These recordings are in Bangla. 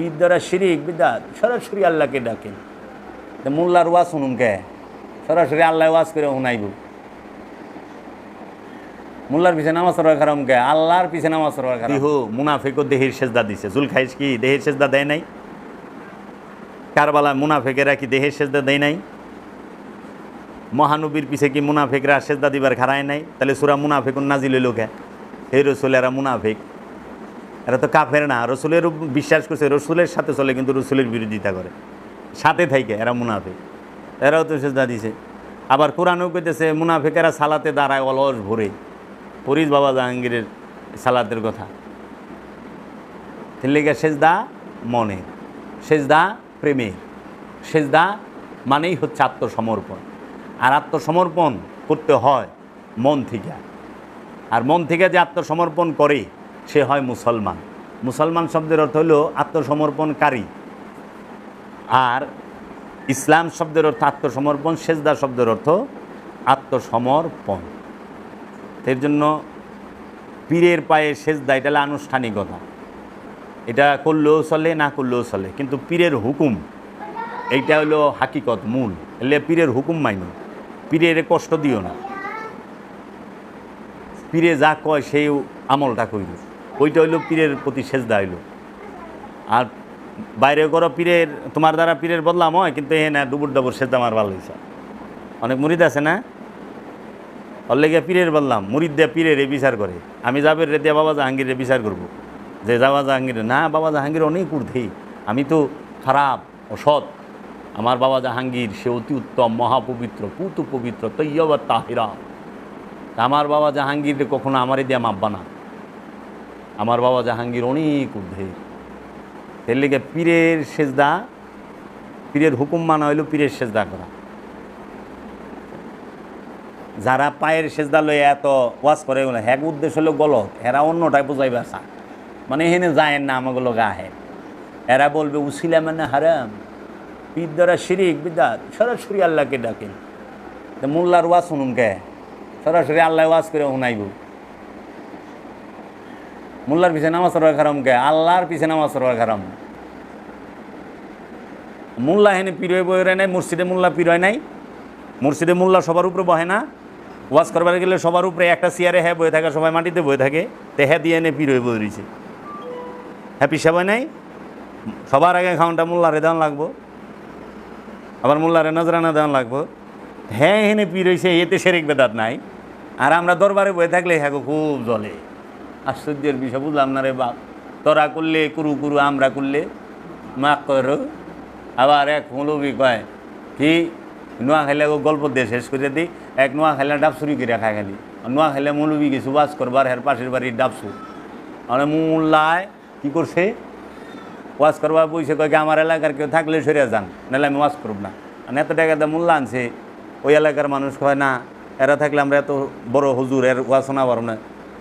পীর দ্বারা শিরিক, বিদাত, সরাসরি আল্লাহকে ডাকেন। মোল্লার ওয়াজ শুনুন কে? সরাসরি আল্লাহ ওয়াজ করে শুনাইব। মোল্লার পিছনে নামাজ পড়ার কারণ কে? আল্লাহর পিছনে নামাজ পড়ার কারণ। ইহু মুনাফিকও দেহের সেজদা দিছে। জুল খাইস কি দেহের সেজদা দেয় নাই? কারবালা মুনাফেকেরা কি দেহের সেজদা দেয় নাই? মহানবীর পিছে কি মুনাফেকরা সেজদা দিবার খারায় নাই? তাহলে সুরা মুনাফেক নাজিল লোকে হে রসুল এরা মুনাফেক। এরা তো কাফের না, রসুলের বিশ্বাস করছে, রসুলের সাথে চলে কিন্তু রসুলের বিরোধিতা করে। সাথে থাইকে এরা মুনাফে এরাও তো সেজদা দিছে। আবার কোরআনও কইতেছে, মুনাফেকেরা সালাতে দাঁড়ায় অলস ভরে। পরিস বাবা জাহাঙ্গীরের সালাতের কথা। লেগে সেজদা মনে, সেজদা প্রেমের সেজদা মানেই হচ্ছে আত্মসমর্পণ। আর আত্মসমর্পণ করতে হয় মন থেকে। আর মন থেকে যে আত্মসমর্পণ করে সে হয় মুসলমান। মুসলমান শব্দের অর্থ হলো আত্মসমর্পণকারী। আর ইসলাম শব্দের অর্থ আত্মসমর্পণ, সেজদা শব্দের অর্থ আত্মসমর্পণ। এর জন্য পীরের পায়ে সেজদা, এটা আনুষ্ঠানিকতা। এটা করলেও চলে, না করলেও চলে। কিন্তু পীরের হুকুম, এইটা হলো হাকিকত, মূল। এলে পীরের হুকুম মাইন। পীরের কষ্ট দিও না। পীরে যা কয়, সেই আমলটা কইল ওইটা হইল পীরের প্রতি সেজদা হইল। আর বাইরে করো পীরের, তোমার দ্বারা পীরের বদলাম হয়, কিন্তু এ না ডুবুর ডাবুর সেজদা আমার ভালো হয়েছে অনেক মুরিদ আছে না? লেগে পীরের বললাম মুরিদ দিয়ে পীরের এ বিচার করে। আমি যাবের রে দিয়ে বাবা জাহাঙ্গীরের বিচার করব। যে যাবা জাহাঙ্গীর, না, বাবা জাহাঙ্গীর অনেক ঊর্ধ্বেই আমি তো খারাপ, অসৎ। আমার বাবা জাহাঙ্গীর, সে অতি উত্তম, মহাপবিত্র পুত পবিত্র তৈয়বা তাহিরা। আমার বাবা জাহাঙ্গীর কখনো আমারে দিয়ে মাপবা না। আমার বাবা জাহাঙ্গীর অনেক ঊর্ধ্বে। এর লেগে পীরের সেজদা, পীরের হুকুম মানা হইল পীরের সেজদা করা। যারা পায়ের সেজদা লয়ে এত ওয়াজ করে, এগুলো হ্যাক উদ্দেশ্য হলো গলত। এরা অন্যটাই বোঝাইবে আসা মানে এখানে যায় না আমাগুলো গাহে এরা বলবে, উসিলা মানে হারাম। পীর দ্বারা শিরিক, বিদাত। সরাসরি আল্লাহকে ডাকেন। মোল্লার ওয়াজ শুনুন কে? সরাসরি আল্লাহ ওয়াজ করে শুনাইব। মোল্লার পিছনে নামাজ পড়ার কারণ কে? আল্লাহর পিছনে নামাজ পড়ার কারণ মোল্লা হেনে পীর হয়ে বয়ে নাই, মসজিদে মোল্লা পীর হয় নাই। মসজিদে মোল্লা সবার উপরে বহে না। ওয়াজ করবার গেলে সবার উপরে একটা চেয়ারে হ্যাঁ বয়ে থাকে, সবাই মাটিতে বয়ে থাকে। তে হ্যাঁ দিয়ে এনে পীর হয়ে বয়ে রয়েছে হ্যাঁ পিসা হয় নাই? সবার আগে খাওয়ানটা মোল্লারে দেওয়ান লাগবো। আবার মোল্লারে নজরানা দেওয়ান লাগবো। হ্যাঁ হেনে পীর হয়েছে এতে সেরেক বেদাত নাই। আর আমরা দরবারে বয়ে থাকলে হ্যাঁ খুব জলে। আশ্চর্যের বিষয়, বুঝলাম না রে বাপ। তোরা করলে, কুরু কুরু, আমরা করলে। মা করো। আবার এক মৌলবি কয়, কি নোয়া খাইলে গল্প দিয়ে শেষ করে দিই এক নোয়া খাইলে ডাব চুরি করে খায় খালি। নোয়া খাইলে মৌলবি কিছু বাস করবার, হের পাশের বাড়ির ডাবসু মানে মোল্লায়, কি করছে? ওয়াজ করবার বইসে কয় কি, আমার এলাকার কেউ থাকলে সরিয়া যান, নাহলে আমি ওয়াজ করব না। আর এত টাকা দিয়ে মূল্য আনছে। ওই এলাকার মানুষ কয়, না, এরা থাকলে আমরা এত বড় হুজুর এর ওয়াজ শোনা পারো না।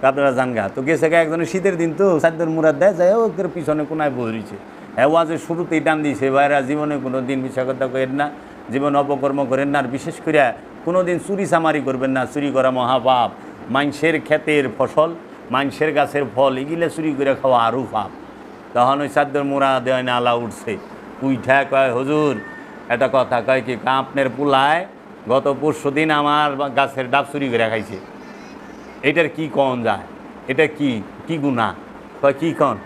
আপনারা জান গা। তো গেছে একজনের শীতের দিন তো, সাদ্যের মুরাদ দেয় যায় ওকে পিছনে কোনায় বই রয়েছে। হ্যাঁ ওয়াজের শুরুতেই টান দিয়েছে বাইরা জীবনে কোনো দিন মিশা কথা করেন না, জীবন অপকর্ম করেন না, আর বিশেষ করে কোনো দিন চুরি চামারি করবেন না, চুরি করা মহাপাপ। মাংসের ক্ষেতের ফসল, মাংসের গাছের ফল, এগুলো চুরি করে খাওয়া আরও পাপ। তখন ওই সাদ্যর মোড়া দেয় না, আলা উঠছে। উইঠা কয়, হুজুর, একটা কথা কয় কি, কাঁপনের পুলায় গত পরশু দিন আমার গাছের ডাব চুরি করে খাইছে। এটার কি কন যায়? এটা কি? কি গুণা? কয়, কি কন?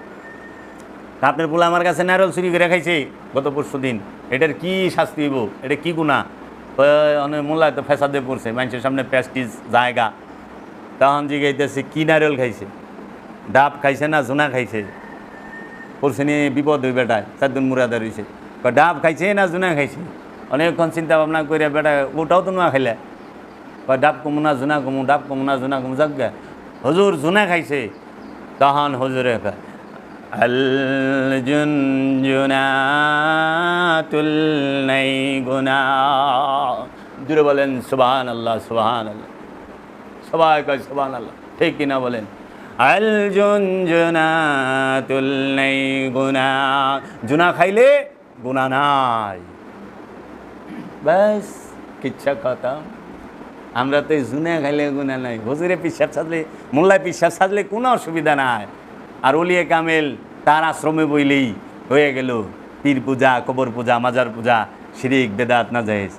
আপনার পুলা আমার কাছে নারল চুরি করে খাইছে গত পরশু দিন। এটার কি শাস্তি হইব? এটা কি গুণা? অনেক মোল্লায় তো ফেসাদে পড়ছে, মানুষের সামনে প্যাস্টিস জায়গা। তখন জিগাইতেছে, কি নারল খাইছে? ডাব খাইছে না জোনা খাইছে? পড়ছে নিয়ে বিপদ হই বেটায় চারদিন মুরাদা রয়েছে ডাব খাইছে না জোনা খাইছে? অনেকক্ষণ চিন্তা ভাবনা করে বেটা ওটাও তো না খাইলে। কয় ডাব কমু না জোনা কমু, ডাব কমু না জোনা কমু, যাক। হুজুর জোনা খাইছে। তখন হুজুরে কয় জুড়ে বলেন সুবহান আল্লাহ সুবহান আল্লাহ সবাই কয় সুবহান আল্লাহ ঠিক কিনা বলেন আল জুনজুনাতুল নাই গুনা জুনা খাইলে গুনা নাই। ব্যাস কিচ্ছা খতম। আমরা তো জুনে খাইলে গুণা নাই। হজুরে পিসাব সাজলে, মোল্লায় পিসাব সাজলে কোনো অসুবিধা নাই। আর অলিয়ে কামেল, তার আশ্রমে বইলেই হয়ে গেল। পীর পূজা, কবর পূজা, মাজার পূজা, শিরিক, বেদাত না জায়েজ